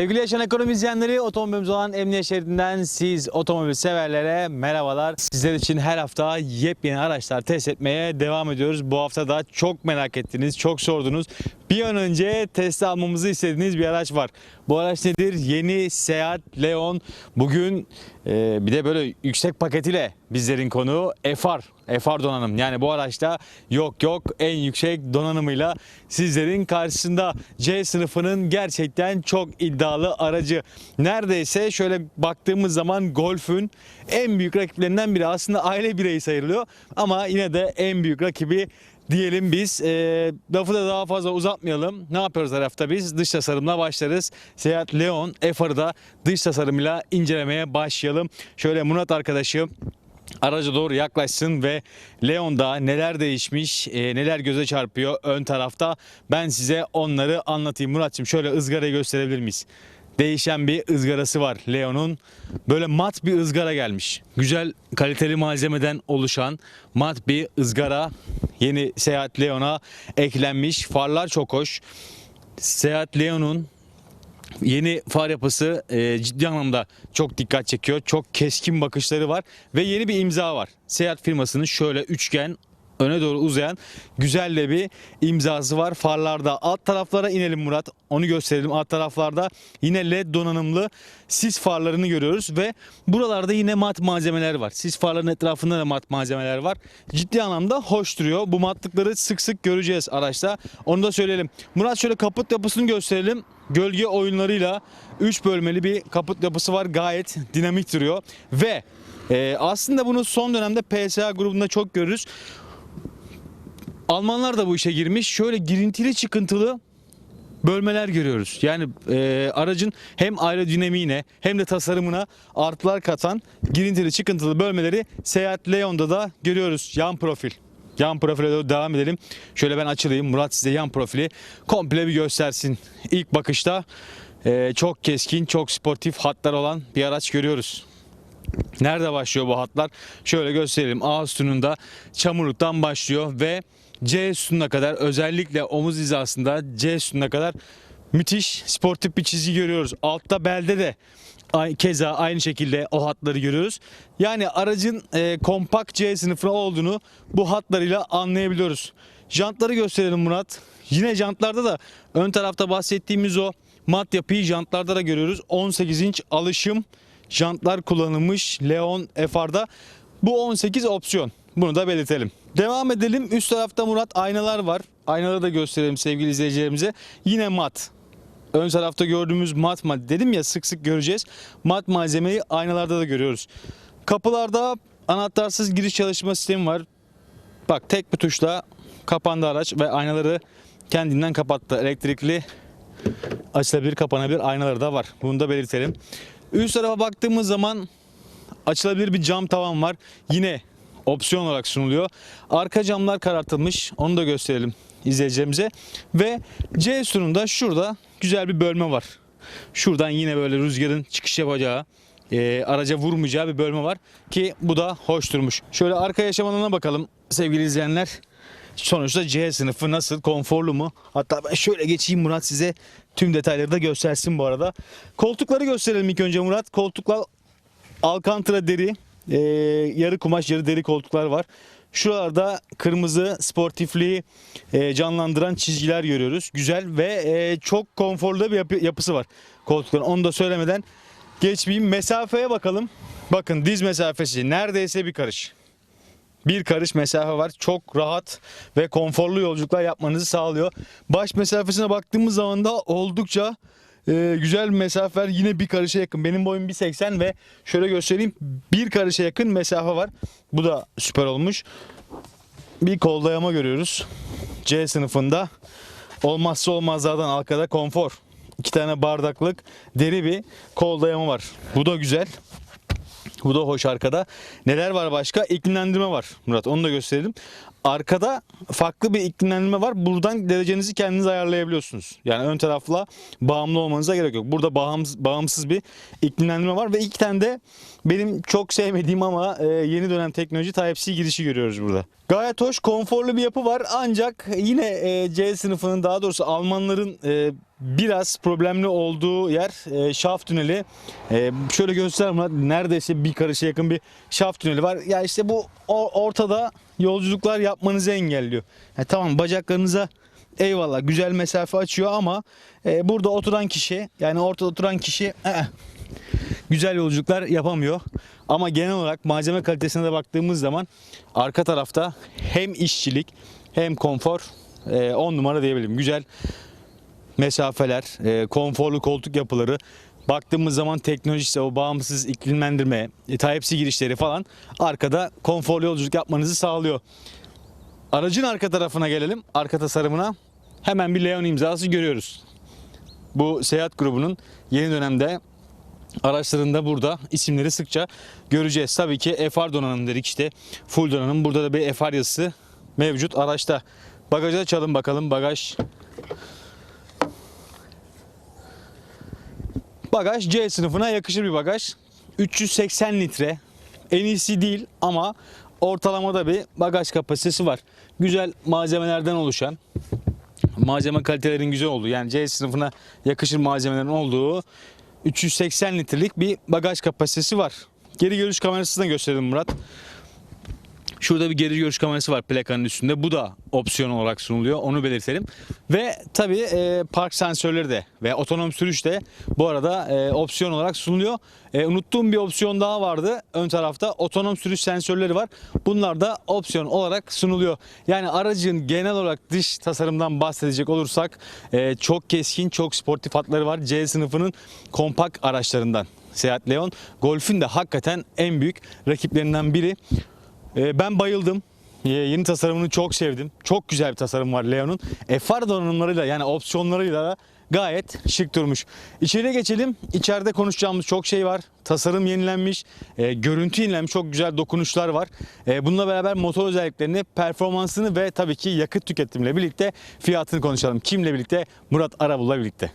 Sevgili Yaşam Ekonomi izleyenleri, otomobilimiz olan Emniyet Şeridi'nden siz otomobil severlere merhabalar. Sizler için her hafta yepyeni araçlar test etmeye devam ediyoruz. Bu hafta da çok merak ettiniz, çok sordunuz. Bir an önce test almamızı istediğiniz bir araç var. Bu araç nedir? Yeni Seat Leon. Bugün e, bir de böyle yüksek paketiyle bizlerin konuğu FR. FR donanım. Yani bu araçta yok yok en yüksek donanımıyla sizlerin karşısında C sınıfının gerçekten çok iddialı aracı. Neredeyse şöyle baktığımız zaman Golf'ün en büyük rakiplerinden biri. Aslında aile bireyi sayılıyor ama yine de en büyük rakibi diyelim biz. E, lafı da daha fazla uzatmayalım. Ne yapıyoruz her hafta biz? Dış tasarımla başlarız. Seat Leon FR'ı da dış tasarımıyla incelemeye başlayalım. Şöyle Murat arkadaşım araca doğru yaklaşsın ve Leon'da neler değişmiş, e, neler göze çarpıyor ön tarafta ben size onları anlatayım. Muratçım şöyle ızgarayı gösterebilir miyiz? Değişen bir ızgarası var Leon'un. Böyle mat bir ızgara gelmiş. Güzel kaliteli malzemeden oluşan mat bir ızgara yeni Seat Leon'a eklenmiş. Farlar çok hoş. Seat Leon'un Yeni far yapısı e, ciddi anlamda çok dikkat çekiyor. Çok keskin bakışları var ve yeni bir imza var. Seat firmasının şöyle üçgen öne doğru uzayan güzel de bir imzası var. Farlarda alt taraflara inelim Murat. Onu gösterelim. Alt taraflarda yine led donanımlı sis farlarını görüyoruz ve buralarda yine mat malzemeler var. Sis farların etrafında da mat malzemeler var. Ciddi anlamda hoş duruyor. Bu matlıkları sık sık göreceğiz araçta. Onu da söyleyelim. Murat şöyle kaput yapısını gösterelim. Gölge oyunlarıyla 3 bölmeli bir kaput yapısı var. Gayet dinamik duruyor. Ve e, aslında bunu son dönemde PSA grubunda çok görürüz. Almanlar da bu işe girmiş. Şöyle girintili çıkıntılı bölmeler görüyoruz. Yani e, aracın hem aerodinamiğine hem de tasarımına artılar katan girintili çıkıntılı bölmeleri Seat Leon'da da görüyoruz. Yan profil. Yan profile doğru devam edelim. Şöyle ben açılayım. Murat size yan profili komple bir göstersin. İlk bakışta e, çok keskin, çok sportif hatlar olan bir araç görüyoruz. Nerede başlıyor bu hatlar? Şöyle gösterelim. A sütununda çamurluktan başlıyor ve C sütununa kadar özellikle omuz hizasında C sütununa kadar müthiş sportif bir çizgi görüyoruz. Altta belde de keza aynı şekilde o hatları görüyoruz. Yani aracın e, kompakt C sınıfı olduğunu bu hatlarıyla anlayabiliyoruz. Jantları gösterelim Murat. Yine jantlarda da ön tarafta bahsettiğimiz o mat yapıyı jantlarda da görüyoruz. 18 inç alışım jantlar kullanılmış Leon FR'da. Bu 18 opsiyon. Bunu da belirtelim. Devam edelim. Üst tarafta Murat aynalar var. Aynaları da gösterelim sevgili izleyicilerimize. Yine mat. Ön tarafta gördüğümüz mat mat dedim ya sık sık göreceğiz. Mat malzemeyi aynalarda da görüyoruz. Kapılarda anahtarsız giriş çalışma sistemi var. Bak tek bir tuşla kapandı araç ve aynaları kendinden kapattı. Elektrikli açılabilir kapanabilir aynaları da var. Bunu da belirtelim. Üst tarafa baktığımız zaman açılabilir bir cam tavan var. Yine opsiyon olarak sunuluyor. Arka camlar karartılmış. Onu da gösterelim izleyicilerimize. Ve C sütununda şurada güzel bir bölme var. Şuradan yine böyle rüzgarın çıkış yapacağı, e, araca vurmayacağı bir bölme var ki bu da hoş durmuş. Şöyle arka yaşam alanına bakalım sevgili izleyenler. Sonuçta C sınıfı nasıl? Konforlu mu? Hatta ben şöyle geçeyim Murat size tüm detayları da göstersin bu arada. Koltukları gösterelim ilk önce Murat. Koltuklar Alcantara deri, e, yarı kumaş yarı deri koltuklar var. Şuralarda kırmızı sportifliği e, canlandıran çizgiler görüyoruz. Güzel ve e, çok konforlu bir yapı- yapısı var koltukların. Onu da söylemeden geçmeyeyim. Mesafeye bakalım. Bakın diz mesafesi neredeyse bir karış. Bir karış mesafe var. Çok rahat ve konforlu yolculuklar yapmanızı sağlıyor. Baş mesafesine baktığımız zaman da oldukça e, güzel mesafeler yine bir karışa yakın. Benim boyum 1.80 ve şöyle göstereyim bir karışa yakın mesafe var. Bu da süper olmuş. Bir kol dayama görüyoruz. C sınıfında. Olmazsa olmazlardan arkada konfor. İki tane bardaklık deri bir kol dayama var. Bu da güzel. Bu da hoş arkada. Neler var başka? İklimlendirme var Murat. Onu da gösterelim. Arkada farklı bir iklimlendirme var. Buradan derecenizi kendiniz ayarlayabiliyorsunuz. Yani ön tarafla bağımlı olmanıza gerek yok. Burada bağımsız, bağımsız bir iklimlendirme var ve iki tane de benim çok sevmediğim ama e, yeni dönem teknoloji Type-C girişi görüyoruz burada. Gayet hoş, konforlu bir yapı var. Ancak yine e, C sınıfının daha doğrusu Almanların e, biraz problemli olduğu yer e, şaft tüneli. E, şöyle göstereyim lan, neredeyse bir karışa yakın bir şaft tüneli var. Ya işte bu ortada yolculuklar yapmanızı engelliyor. Ya tamam bacaklarınıza eyvallah güzel mesafe açıyor ama e, burada oturan kişi yani ortada oturan kişi eh, güzel yolculuklar yapamıyor. Ama genel olarak malzeme kalitesine de baktığımız zaman arka tarafta hem işçilik hem konfor 10 numara diyebilirim. Güzel mesafeler, e, konforlu koltuk yapıları. Baktığımız zaman teknolojisi, o bağımsız iklimlendirme, e, Type-C girişleri falan arkada konforlu yolculuk yapmanızı sağlıyor. Aracın arka tarafına gelelim. Arka tasarımına hemen bir Leon imzası görüyoruz. Bu seyahat grubunun yeni dönemde araçlarında burada isimleri sıkça göreceğiz. Tabii ki FR donanım dedik işte. Full donanım. Burada da bir FR yazısı mevcut araçta. Bagajı açalım bakalım. Bagaj Bagaj C sınıfına yakışır bir bagaj. 380 litre. En iyisi değil ama ortalamada bir bagaj kapasitesi var. Güzel malzemelerden oluşan, malzeme kalitelerin güzel olduğu yani C sınıfına yakışır malzemelerin olduğu 380 litrelik bir bagaj kapasitesi var. Geri görüş kamerasını da gösterelim Murat. Şurada bir geri görüş kamerası var plakanın üstünde. Bu da opsiyon olarak sunuluyor. Onu belirtelim. Ve tabii e, park sensörleri de ve otonom sürüş de bu arada e, opsiyon olarak sunuluyor. E, unuttuğum bir opsiyon daha vardı. Ön tarafta otonom sürüş sensörleri var. Bunlar da opsiyon olarak sunuluyor. Yani aracın genel olarak dış tasarımdan bahsedecek olursak e, çok keskin, çok sportif hatları var. C sınıfının kompakt araçlarından. Seat Leon Golf'ün de hakikaten en büyük rakiplerinden biri. Ee, Ben bayıldım. Yeni tasarımını çok sevdim. Çok güzel bir tasarım var Leon'un. FR donanımlarıyla yani opsiyonlarıyla da gayet şık durmuş. İçeriye geçelim. İçeride konuşacağımız çok şey var. Tasarım yenilenmiş, e, görüntü yenilenmiş, çok güzel dokunuşlar var. E, bununla beraber motor özelliklerini, performansını ve tabii ki yakıt tüketimiyle birlikte fiyatını konuşalım. Kimle birlikte? Murat Arabul'la birlikte.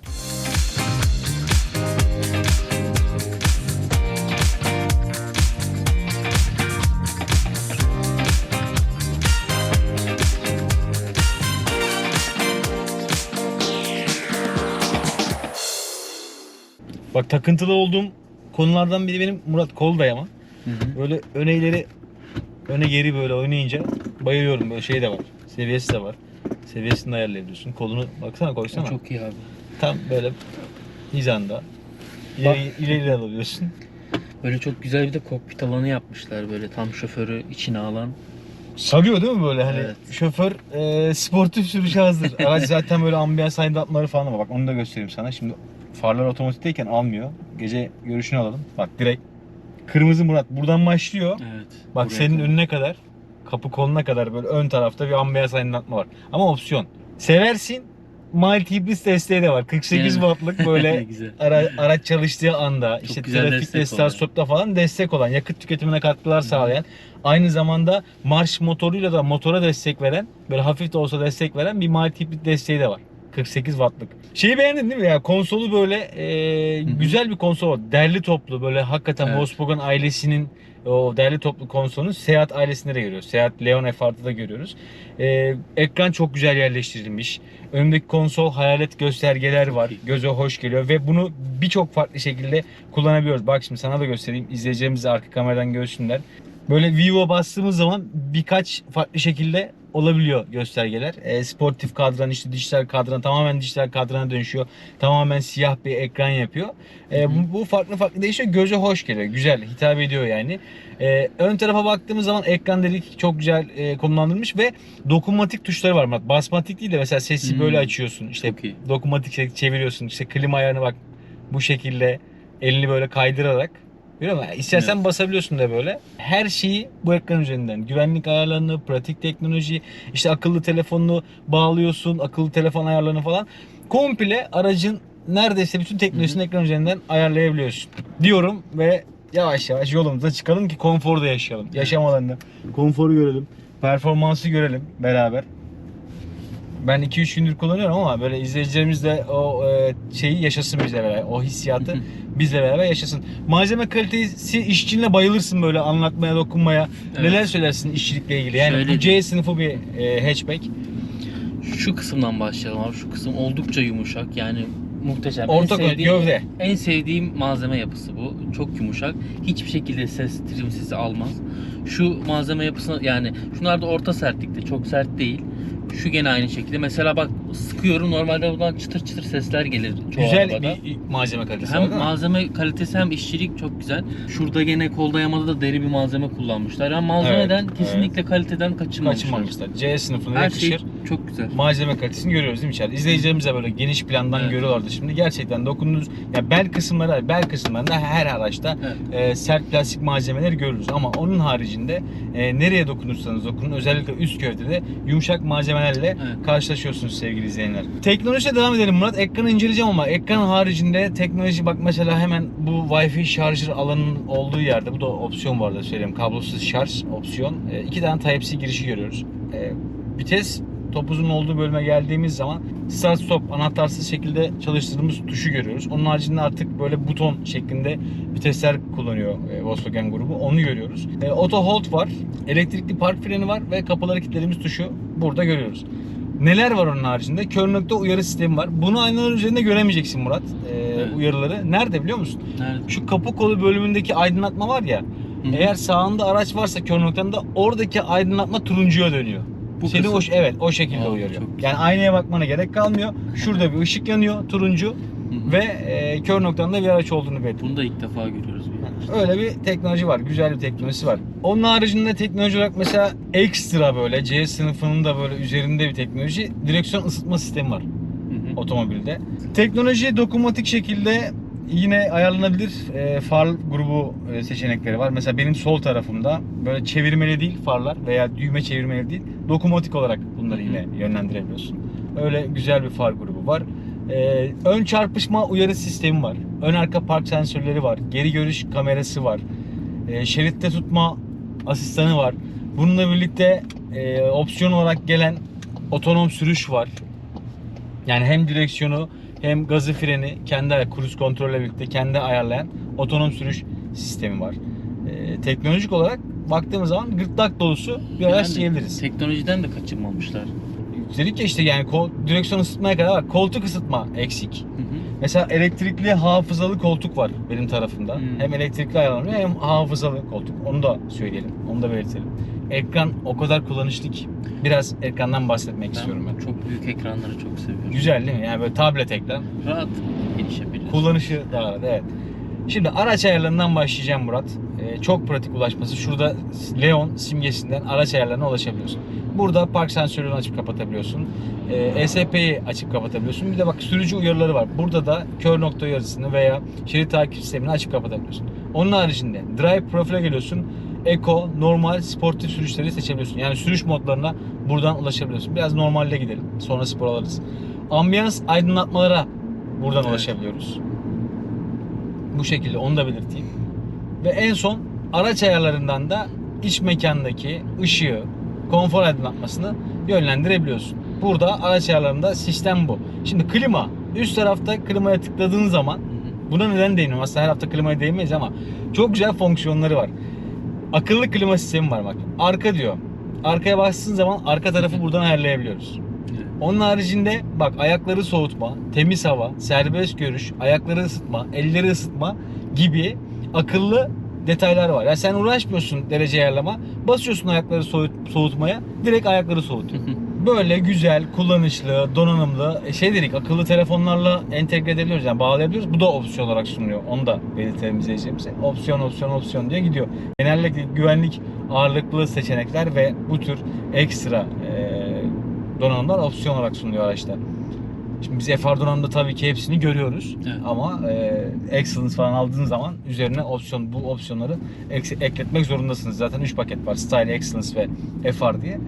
Bak takıntılı olduğum konulardan biri benim Murat kol dayama. Böyle öne ileri öne geri böyle oynayınca bayılıyorum. Böyle şey de var. Seviyesi de var. Seviyesini de ayarlayabiliyorsun. Kolunu baksana koysana. Çok iyi abi. Tam böyle hizanda. İleri, ileri alabiliyorsun. Böyle çok güzel bir de kokpit alanı yapmışlar böyle tam şoförü içine alan. Sarıyor değil mi böyle hani Evet. şoför e, sportif sürüşe hazır. Araç zaten böyle ambiyans aydınlatmaları falan var. Bak onu da göstereyim sana. Şimdi farlar otomatikteyken almıyor. Gece görüşünü alalım. Bak direkt kırmızı Murat buradan başlıyor. Evet. Bak buraya senin kadar. önüne kadar kapı koluna kadar böyle ön tarafta bir ambiyans aydınlatma var. Ama opsiyon. Seversin mild hibrit desteği de var. 48 Yani. wattlık böyle ara, araç çalıştığı anda işte güzel trafikte start stopta falan destek olan yakıt tüketimine katkılar sağlayan aynı zamanda marş motoruyla da motora destek veren böyle hafif de olsa destek veren bir mild hibrit desteği de var. 48 wattlık. Şeyi beğendin değil mi ya? Konsolu böyle e, güzel bir konsol. Derli toplu böyle hakikaten Evet. Volkswagen ailesinin o derli toplu konsolunu Seat ailesinde de görüyoruz. Seat Leon FR'da da görüyoruz. E, ekran çok güzel yerleştirilmiş. Önündeki konsol hayalet göstergeler var. Göze hoş geliyor ve bunu birçok farklı şekilde kullanabiliyoruz. Bak şimdi sana da göstereyim. İzleyicilerimiz de arka kameradan görsünler. Böyle Vivo bastığımız zaman birkaç farklı şekilde olabiliyor göstergeler. E, sportif kadran işte dijital kadran tamamen dijital kadrana dönüşüyor. Tamamen siyah bir ekran yapıyor. E, bu, bu farklı farklı değişiyor. Göze hoş geliyor. Güzel hitap ediyor yani. E, ön tarafa baktığımız zaman ekran dedik çok güzel e, konumlandırılmış ve dokunmatik tuşları var. Basmatik değil de mesela sesi Hmm. böyle açıyorsun. İşte dokunmatik çeviriyorsun. İşte klima ayarını bak bu şekilde elini böyle kaydırarak Biliyor musun? İstersen basabiliyorsun da böyle. Her şeyi bu ekran üzerinden. Güvenlik ayarlarını, pratik teknoloji, işte akıllı telefonunu bağlıyorsun, akıllı telefon ayarlarını falan. Komple aracın neredeyse bütün teknolojisini ekran üzerinden ayarlayabiliyorsun. Diyorum ve yavaş yavaş yolumuza çıkalım ki konforda yaşayalım. Yaşam alanında konforu görelim, performansı görelim beraber. Ben 2-3 gündür kullanıyorum ama böyle izleyicilerimiz de o e, şeyi yaşasın bizle beraber. O hissiyatı bizle beraber yaşasın. Malzeme kalitesi işçiliğine bayılırsın böyle anlatmaya, dokunmaya. Evet. Neler söylersin işçilikle ilgili? Yani Şöyle bu C sınıfı bir e, hatchback. Şu kısımdan başlayalım abi. Şu kısım oldukça yumuşak. Yani muhteşem. Orta en sevdiğim, gövde. en sevdiğim malzeme yapısı bu. Çok yumuşak. Hiçbir şekilde ses trim sesi almaz. Şu malzeme yapısına yani şunlar da orta sertlikte. Çok sert değil. Şu gene aynı şekilde. Mesela bak sıkıyorum normalde buradan çıtır çıtır sesler gelir çoğu Güzel arabada. bir malzeme kalitesi var Hem değil mi? malzeme kalitesi hem işçilik çok güzel. Şurada gene kol dayamada da deri bir malzeme kullanmışlar. Yani malzemeden Evet, kesinlikle kaliteden kaçınmamışlar. Kaçınmamışlar. C sınıfına Her yakışır. Çok güzel. malzeme kalitesini görüyoruz değil mi içeride? İzleyicilerimiz de böyle geniş plandan Evet. görüyorlardı şimdi. Gerçekten dokunduğunuz, ya bel kısımları, bel kısımlarında her araçta Evet. e, sert plastik malzemeleri görürüz. Ama onun haricinde e, nereye dokunursanız dokunun, özellikle üst gövdede yumuşak malzemelerle Evet. karşılaşıyorsunuz sevgili izleyenler. Teknolojiye devam edelim Murat. Ekranı inceleyeceğim ama ekran haricinde teknoloji bak mesela hemen bu Wi-Fi şarjır alanının olduğu yerde bu da opsiyon var da söyleyeyim. Kablosuz şarj opsiyon. E, iki tane Type-C girişi görüyoruz. E, vites topuzun olduğu bölüme geldiğimiz zaman start stop anahtarsız şekilde çalıştırdığımız tuşu görüyoruz. Onun haricinde artık böyle buton şeklinde vitesler kullanıyor e, Volkswagen grubu. Onu görüyoruz. E, auto hold var. Elektrikli park freni var ve kapıları kilitlediğimiz tuşu burada görüyoruz. Neler var onun haricinde? Kör nokta uyarı sistemi var. Bunu aynaların üzerinde göremeyeceksin Murat. e, Evet. Uyarıları. Nerede biliyor musun? Nerede? Şu kapı kolu bölümündeki aydınlatma var ya. Hı hı. Eğer sağında araç varsa kör noktanda oradaki aydınlatma turuncuya dönüyor. Bu Seni kısım. o evet o şekilde Aa, uyarıyor. Yani aynaya bakmana gerek kalmıyor. Şurada bir ışık yanıyor turuncu ve e, kör noktanda bir araç olduğunu belirtiyor. Bunu da ilk defa görüyoruz. bir. Öyle bir teknoloji var. Güzel bir teknolojisi var. Onun haricinde teknoloji olarak mesela ekstra böyle C sınıfının da böyle üzerinde bir teknoloji direksiyon ısıtma sistemi var Hı hı. otomobilde. Teknoloji dokunmatik şekilde yine ayarlanabilir e, far grubu e, seçenekleri var. Mesela benim sol tarafımda böyle çevirmeli değil farlar veya düğme çevirmeli değil dokunmatik olarak bunları yine yönlendirebiliyorsun. Öyle güzel bir far grubu var. E, ön çarpışma uyarı sistemi var. Ön arka park sensörleri var. Geri görüş kamerası var. E, şeritte tutma asistanı var. Bununla birlikte e, opsiyon olarak gelen otonom sürüş var. Yani hem direksiyonu hem gazı freni kendi cruise kontrolle birlikte kendi ayarlayan otonom sürüş sistemi var. Ee, teknolojik olarak baktığımız zaman gırtlak dolusu bir araç Yani diyebiliriz. Teknolojiden de kaçınmamışlar. Dedik ya işte yani kol, direksiyon ısıtmaya kadar var. Koltuk ısıtma eksik. Hı hı. Mesela elektrikli hafızalı koltuk var benim tarafımda. Hmm. Hem elektrikli ayarlanıyor hem hafızalı koltuk. Onu da söyleyelim. Onu da belirtelim. Ekran o kadar kullanışlı ki. Biraz ekrandan bahsetmek istiyorum ben. Çok büyük ekranları çok seviyorum. Güzel değil mi? Yani böyle tablet ekran. Rahat gelişebilir. Kullanışı da var evet. Şimdi araç ayarlarından başlayacağım Murat. Ee, çok pratik ulaşması. Şurada Leon simgesinden araç ayarlarına ulaşabiliyorsun. Burada park sensörünü açıp kapatabiliyorsun. Ee, ESP'yi açıp kapatabiliyorsun. Bir de bak sürücü uyarıları var. Burada da kör nokta uyarısını veya şerit takip sistemini açıp kapatabiliyorsun. Onun haricinde Drive Profil'e geliyorsun. Eco, normal, sportif sürüşleri seçebiliyorsun. Yani sürüş modlarına buradan ulaşabiliyorsun. Biraz normalde gidelim. Sonra spor alırız. Ambiyans aydınlatmalara buradan Evet. ulaşabiliyoruz. Bu şekilde onu da belirteyim. Ve en son araç ayarlarından da iç mekandaki ışığı, konfor aydınlatmasını yönlendirebiliyorsun. Burada araç ayarlarında sistem bu. Şimdi klima. Üst tarafta klimaya tıkladığın zaman. Buna neden değiniyorum? Aslında her hafta klimaya değinmeyiz ama çok güzel fonksiyonları var. Akıllı klima sistemi var bak. Arka diyor. Arkaya bastığın zaman arka tarafı buradan ayarlayabiliyoruz. Onun haricinde bak ayakları soğutma, temiz hava, serbest görüş, ayakları ısıtma, elleri ısıtma gibi akıllı detaylar var. Yani sen uğraşmıyorsun derece ayarlama. Basıyorsun ayakları soğut, soğutmaya. Direkt ayakları soğutuyor. Böyle güzel, kullanışlı, donanımlı e, şey dedik akıllı telefonlarla entegre edebiliyoruz yani bağlayabiliyoruz. Bu da opsiyon olarak sunuluyor. Onu da belirtelim izleyicilerimize. Opsiyon, opsiyon, opsiyon diye gidiyor. Genellikle güvenlik ağırlıklı seçenekler ve bu tür ekstra e, donanımlar opsiyon olarak sunuluyor araçta. Şimdi biz FR donanımda tabii ki hepsini görüyoruz. Evet. Ama e, Excellence falan aldığın zaman üzerine opsiyon bu opsiyonları ek- ekletmek zorundasınız. Zaten 3 paket var. Style, Excellence ve FR diye.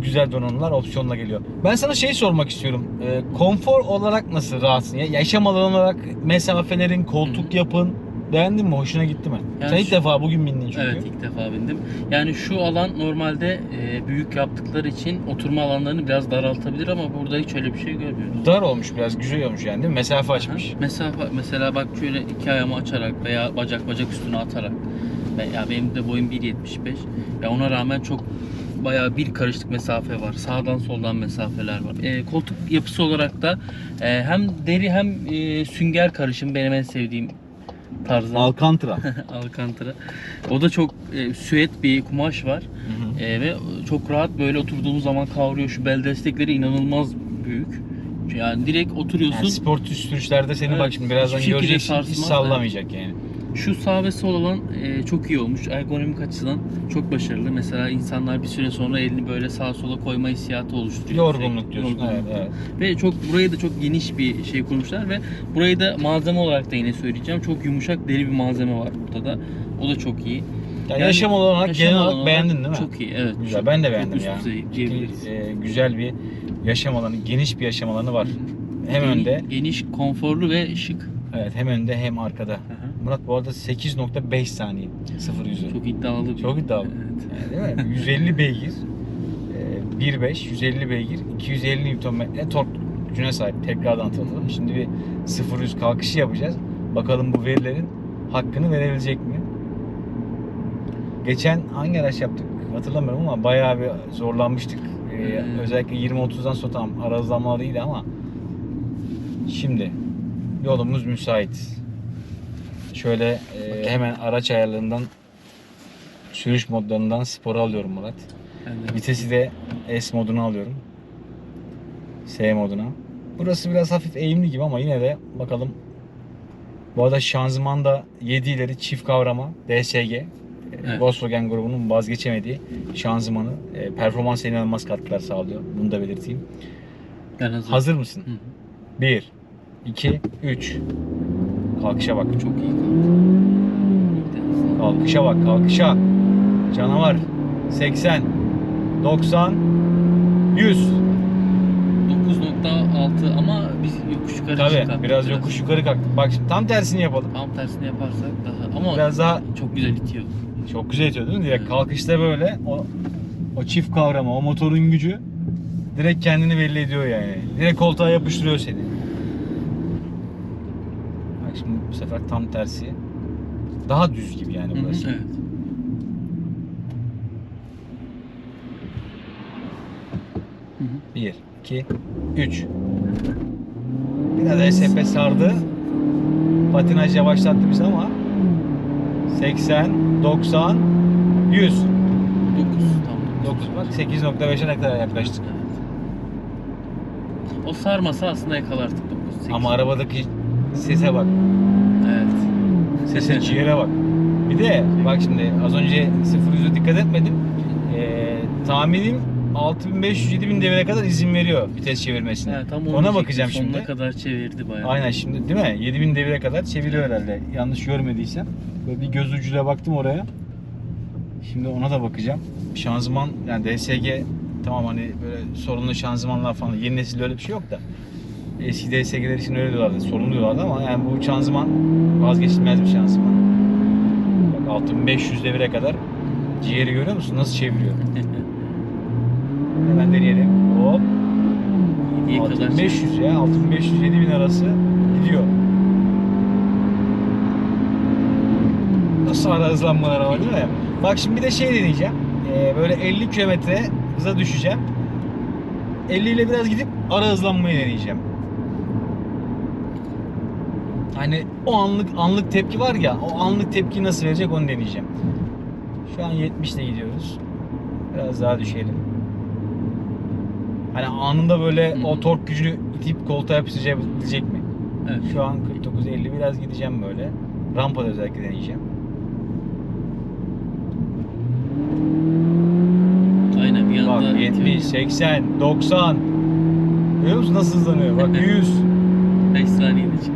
Bu güzel donanımlar opsiyonla geliyor. Ben sana şey sormak istiyorum. E, konfor olarak nasıl rahatsın? Ya, yaşam alanı olarak mesafelerin, koltuk yapın Beğendin mi? Hoşuna gitti mi? Yani Sen ilk şu- defa bugün bindin çünkü. Evet ilk defa bindim. Yani şu alan normalde e, büyük yaptıkları için oturma alanlarını biraz daraltabilir ama burada hiç öyle bir şey görmüyoruz. Dar olmuş biraz güzel olmuş yani değil mi? Mesafe açmış. Ha, Mesafe mesela bak şöyle iki ayağımı açarak veya bacak bacak üstüne atarak ya benim de boyum 1.75 ya ona rağmen çok bayağı bir karışlık mesafe var. Sağdan soldan mesafeler var. E, koltuk yapısı olarak da e, hem deri hem e, sünger karışım benim en sevdiğim tarzda. Alcantara. Alcantara. O da çok e, süet bir kumaş var. E, ve çok rahat böyle oturduğumuz zaman kavruyor. Şu bel destekleri inanılmaz büyük. Yani direkt oturuyorsun. yani spor sürüşlerde seni Evet. bak şimdi birazdan göreceksin hiç sallamayacak yani. Şu sağ ve sol alan e, çok iyi olmuş. Ergonomik açıdan çok başarılı. Mesela insanlar bir süre sonra elini böyle sağa sola koyma hissiyatı oluşturuyor. Yorgunluk Sürekli diyorsun. yorgunluk. Evet, evet. Ve çok burayı da çok geniş bir şey kurmuşlar ve burayı da malzeme olarak da yine söyleyeceğim. Çok yumuşak deri bir malzeme var burada da. O da çok iyi. Yani Yani yaşam olarak Yaşam genel alanı olarak beğendin değil mi? Çok iyi evet. Güzel. Çok- Ben de çok beğendim üst ya. düzey Ciddi, diyebiliriz. e, güzel bir yaşam alanı, geniş bir yaşam alanı var. Hem Geni- önde, Geniş, konforlu ve şık. evet hem önde hem arkada. Hı. Murat bu arada 8.5 saniye 0 yüzü. Çok iddialı. Çok iddialı. Evet. Yani değil mi? 150 beygir, e, 1.5, 150 beygir, 250 Nm tork gücüne sahip. Tekrardan hatırlatalım. Şimdi bir 0-100 kalkışı yapacağız. Bakalım bu verilerin hakkını verebilecek mi? Geçen hangi araç yaptık hatırlamıyorum ama bayağı bir zorlanmıştık. Ee, özellikle 20-30'dan sonra tam ara hızlanmalıydı ama şimdi yolumuz müsait. Şöyle e, hemen araç ayarlarından sürüş modlarından spora alıyorum Murat. De- Vitesi de S moduna alıyorum. S moduna. Burası biraz hafif eğimli gibi ama yine de bakalım. Bu arada şanzıman da 7 ileri çift kavrama DSG. Evet. Volkswagen grubunun vazgeçemediği şanzımanı e, performans inanılmaz katkılar sağlıyor. Bunu da belirteyim. Ben hazırım. Hazır mısın? Hı hı. 1 2 3 Kalkışa bak. Çok iyi kalktı. Kalkışa bak, kalkışa. Canavar. 80 90 100 9.6 ama biz yokuş yukarı Tabii çıkarttık biraz yokuş yukarı kalktık. Bak şimdi tam tersini yapalım. Tam tersini yaparsak daha ama Biraz daha çok güzel itiyor. çok güzel itiyor değil mi? Direkt Evet. kalkışta böyle o o çift kavrama, o motorun gücü direkt kendini belli ediyor yani. Direkt koltuğa yapıştırıyor seni. Bak şimdi bu sefer tam tersi. Daha düz gibi yani Hı hı, burası. Evet. Hı hı. 1 2 3 Biraz ESP sardı. Patinaj yavaşlattı bizi ama 80 90 100 9 tam 9 bak 8.5'e ne kadar yaklaştık. Evet. O sarmasa aslında yakalardık 9 Ama arabadaki sese bak. Evet. Sese ciğere bak. Bir de bak şimdi az önce 0 dikkat etmedim. Ee, tahminim 6500-7000 devire kadar izin veriyor vites çevirmesine. Evet, tam Ona bakacağım Sonuna şimdi. kadar çevirdi bayağı. Aynen şimdi değil mi? 7000 devire kadar çeviriyor herhalde. Yanlış görmediysem. Böyle bir göz ucuyla baktım oraya. Şimdi ona da bakacağım. Şanzıman yani DSG tamam hani böyle sorunlu şanzımanlar falan yeni nesil öyle bir şey yok da. Eski DSG'ler için öyle diyorlardı. Sorunlu diyorlardı ama yani bu şanzıman vazgeçilmez bir şanzıman. Bak 6500 devire kadar ciğeri görüyor musun? Nasıl çeviriyor? Hemen deneyelim. Hop. 7'ye kadar 6500 ya 6500 7000 arası gidiyor. Nasıl ara hızlanmalar ama değil mi? Bak şimdi bir de şey deneyeceğim. Ee, böyle 50 kilometre hıza düşeceğim. 50 ile biraz gidip ara hızlanmayı deneyeceğim. Hani o anlık anlık tepki var ya, o anlık tepki nasıl verecek onu deneyeceğim. Şu an 70 ile gidiyoruz. Biraz daha düşelim. Hani anında böyle Hı hı. o tork gücünü itip koltuğa yapıştırabilecek mi? Evet. Şu an 49-50 biraz gideceğim böyle. Rampada özellikle deneyeceğim. Aynen bir anda Bak 70, 80, 90. Görüyor musun nasıl hızlanıyor? Bak 100. 5 saniyede çıktı.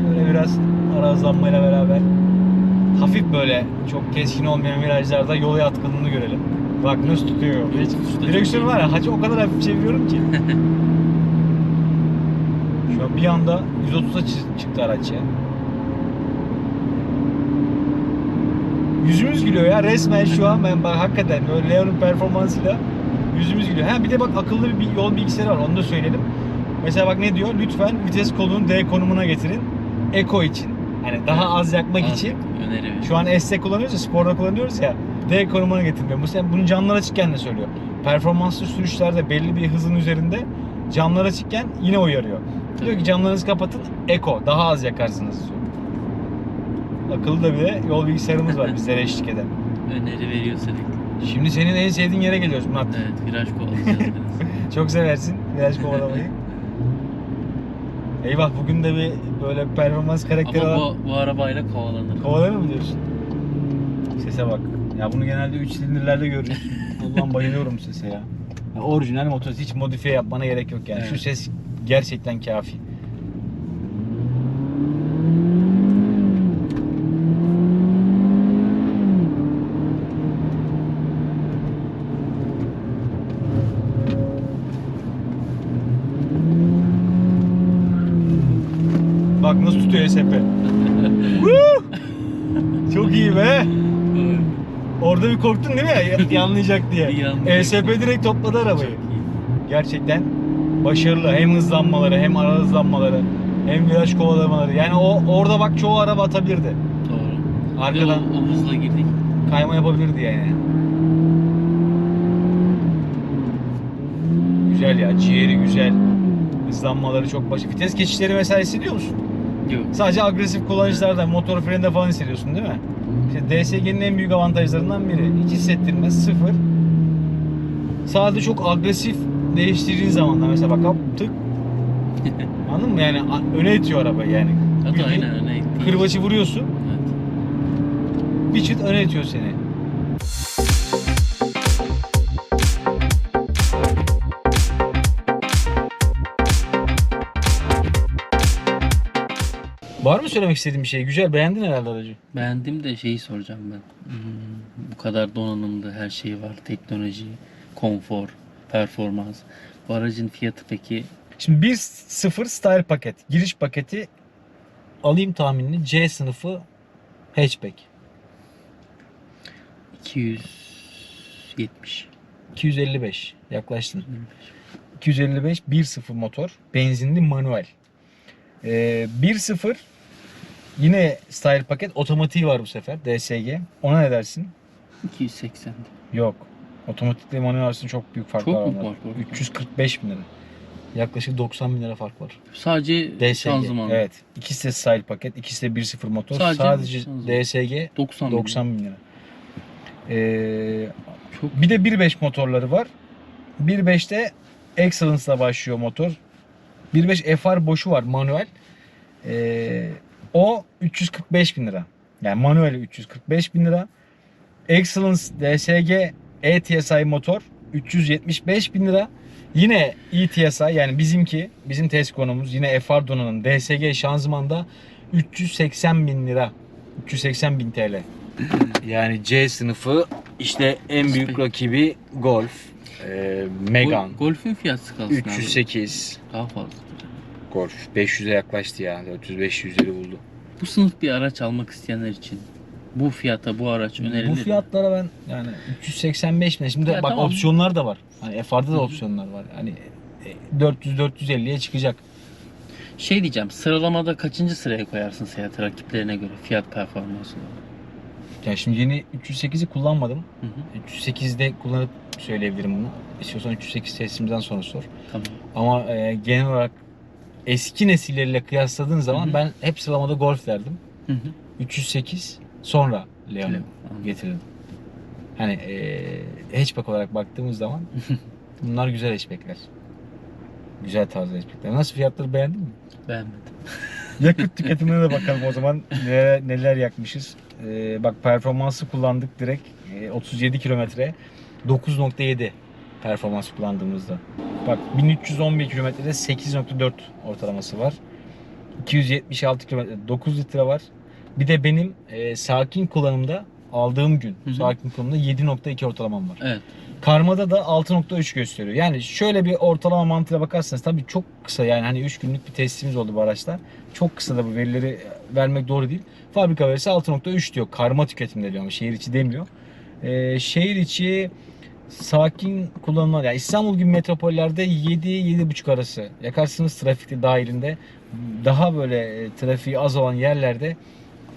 Şöyle biraz ara hızlanmayla beraber hafif böyle çok keskin olmayan virajlarda yola yatkınlığını görelim. Bak nasıl tutuyor. İyi. var ya hacı o kadar hafif çeviriyorum ki. Şu an bir anda 130'a çı- çıktı araç ya. Yüzümüz gülüyor ya resmen şu an ben bak hakikaten böyle Leon'un performansıyla yüzümüz gülüyor. Ha bir de bak akıllı bir yol bilgisayarı var onu da söyleyelim. Mesela bak ne diyor? Lütfen vites kolunu D konumuna getirin. Eko için. Hani daha az yakmak Az için. öneri. Şu an S'te kullanıyoruz ya, sporda kullanıyoruz ya. D konumuna getirmiyor. Mesela bunu camlar açıkken de söylüyor. Performanslı sürüşlerde belli bir hızın üzerinde camlar açıkken yine uyarıyor. Diyor ki camlarınızı kapatın, eko, daha az yakarsınız diyor. Akıllı da bir de yol bilgisayarımız var bizlere eşlik eden. Öneri veriyor sürekli. Şimdi senin en sevdiğin yere geliyoruz Murat. Evet viraj kovalayacağız biraz. Çok seversin viraj kovalamayı. Eyvah bugün de bir böyle performans karakteri Ama olan... bu, bu arabayla kovalanır. Kovalanır mı diyorsun? Sese bak. Ya bunu genelde 3 silindirlerde görürüz. Allah'ım bayılıyorum sese ya. ya orijinal motor hiç modifiye yapmana gerek yok yani. Şu Evet. ses gerçekten kafi. Bak nasıl tutuyor ESP. Çok iyi be. Orada bir korktun değil mi? Ya- Yanlayacak diye. Yanlayacak. ESP direkt topladı arabayı. Gerçekten başarılı. Hem hızlanmaları hem ara hızlanmaları hem viraj kovalamaları. Yani o orada bak çoğu araba atabilirdi. Doğru. Arkadan. O, o hızla girdik. kayma yapabilirdi yani. Güzel ya. Ciğeri güzel. Hızlanmaları çok başı. Vites geçişleri mesela hissediyor musun? Yok. Sadece agresif kullanıcılarda, motor freninde falan hissediyorsun değil mi? İşte DSG'nin en büyük avantajlarından biri. Hiç hissettirmez, sıfır. Sadece çok agresif değiştirdiğin zaman da mesela bak tık. Anladın mı? Yani öne itiyor arabayı yani. Hatta aynen öyle gitti. Kırbaçı vuruyorsun, Evet. bir çıt öne itiyor seni. Var mı söylemek istediğin bir şey? Güzel, beğendin herhalde aracı. Beğendim de şeyi soracağım ben. Hmm, bu kadar donanımlı her şey var. Teknoloji, konfor, performans. Bu aracın fiyatı peki Şimdi 1.0 Style paket, giriş paketi alayım tahminini C sınıfı hatchback. 270. 255 yaklaştın. 255 1.0 motor, benzinli manuel. Ee, 1.0 yine Style paket, otomatiği var bu sefer DSG. Ona ne dersin? 280. Yok. Otomatikle manuel arasında çok büyük fark Çok var. mu onlarda. fark var? 345 bin lira. Yaklaşık 90 bin lira fark var. Sadece DSG. şanzıman. Evet. İkisi de Style paket, ikisi de 1.0 motor. Sadece Sadece, şanzıman. DSG 90. 90 bin lira. Ee, Çok bir de 1.5 motorları var. 1.5'te Excellence'la başlıyor motor. 1.5 FR boşu var manuel. Ee, o 345 bin lira. Yani manuel 345 bin lira. Excellence DSG ETSI motor 375 bin lira. Yine ETSI yani bizimki, bizim test konumuz yine FR donanım DSG şanzımanda 380 bin lira. 380 bin TL. Yani C sınıfı işte en büyük rakibi Golf, e, Megane, Gol- Golf'ün fiyatı kalsın abi. 308 Daha fazla. Golf 500'e yaklaştı ya 400-500'leri buldu. Bu sınıf bir araç almak isteyenler için bu fiyata bu araç önerilir Bu mi? fiyatlara ben yani 385 bin. Şimdi Ya bak tamam. opsiyonlar da var. Hani FR'da da opsiyonlar var. Hani 400-450'ye çıkacak. Şey diyeceğim sıralamada kaçıncı sıraya koyarsın Seat rakiplerine göre fiyat performansı olarak? Yani şimdi yeni 308'i kullanmadım. Hı hı. 308'de kullanıp söyleyebilirim bunu. İstiyorsan 308 teslimden sonra sor. Tamam. Ama e, genel olarak eski nesilleriyle kıyasladığın zaman Hı hı. ben hep sıralamada Golf derdim. Hı hı. 308 sonra Leon'u Leon, getirdim. Hani e, hatchback olarak baktığımız zaman bunlar güzel hatchbackler. Güzel tarzı hatchbackler. Nasıl fiyatları beğendin mi? Beğenmedim. Yakıt tüketimine de bakalım o zaman neler, neler yakmışız. Ee, bak performansı kullandık direkt Ee, 37 kilometre 9.7 performans kullandığımızda. Bak 1311 kilometrede 8.4 ortalaması var. 276 kilometre 9 litre var. Bir de benim e, sakin kullanımda aldığım gün Hı hı. sakin konumda 7.2 ortalamam var. Evet. Karmada da 6.3 gösteriyor. Yani şöyle bir ortalama mantığıyla bakarsanız tabii çok kısa yani hani 3 günlük bir testimiz oldu bu araçta. Çok kısa da bu verileri vermek doğru değil. Fabrika verisi 6.3 diyor. Karma tüketimde diyor ama şehir içi demiyor. Ee, şehir içi sakin kullanılan yani İstanbul gibi metropollerde 7-7.5 arası yakarsınız trafikte dahilinde daha böyle e, trafiği az olan yerlerde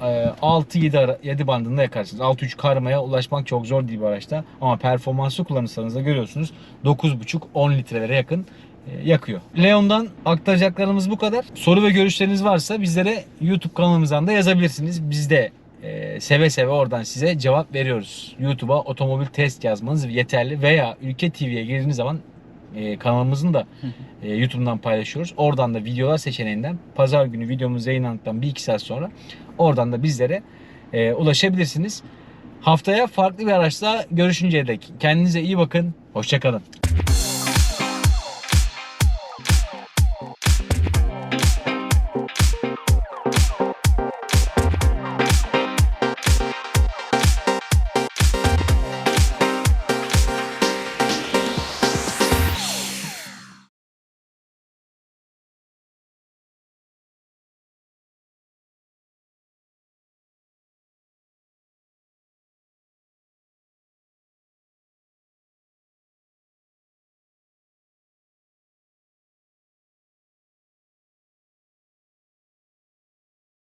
e, 6-7 ara, 7 bandında yakarsınız. 6-3 karmaya ulaşmak çok zor değil bu araçta. Ama performanslı kullanırsanız da görüyorsunuz 9.5-10 litrelere yakın e, yakıyor. Leon'dan aktaracaklarımız bu kadar. Soru ve görüşleriniz varsa bizlere YouTube kanalımızdan da yazabilirsiniz. Biz de e, seve seve oradan size cevap veriyoruz. YouTube'a otomobil test yazmanız yeterli veya Ülke TV'ye girdiğiniz zaman e, kanalımızın da e, YouTube'dan paylaşıyoruz. Oradan da videolar seçeneğinden pazar günü videomuz yayınlandıktan 1-2 saat sonra oradan da bizlere e, ulaşabilirsiniz. Haftaya farklı bir araçla görüşünceye dek kendinize iyi bakın. Hoşçakalın.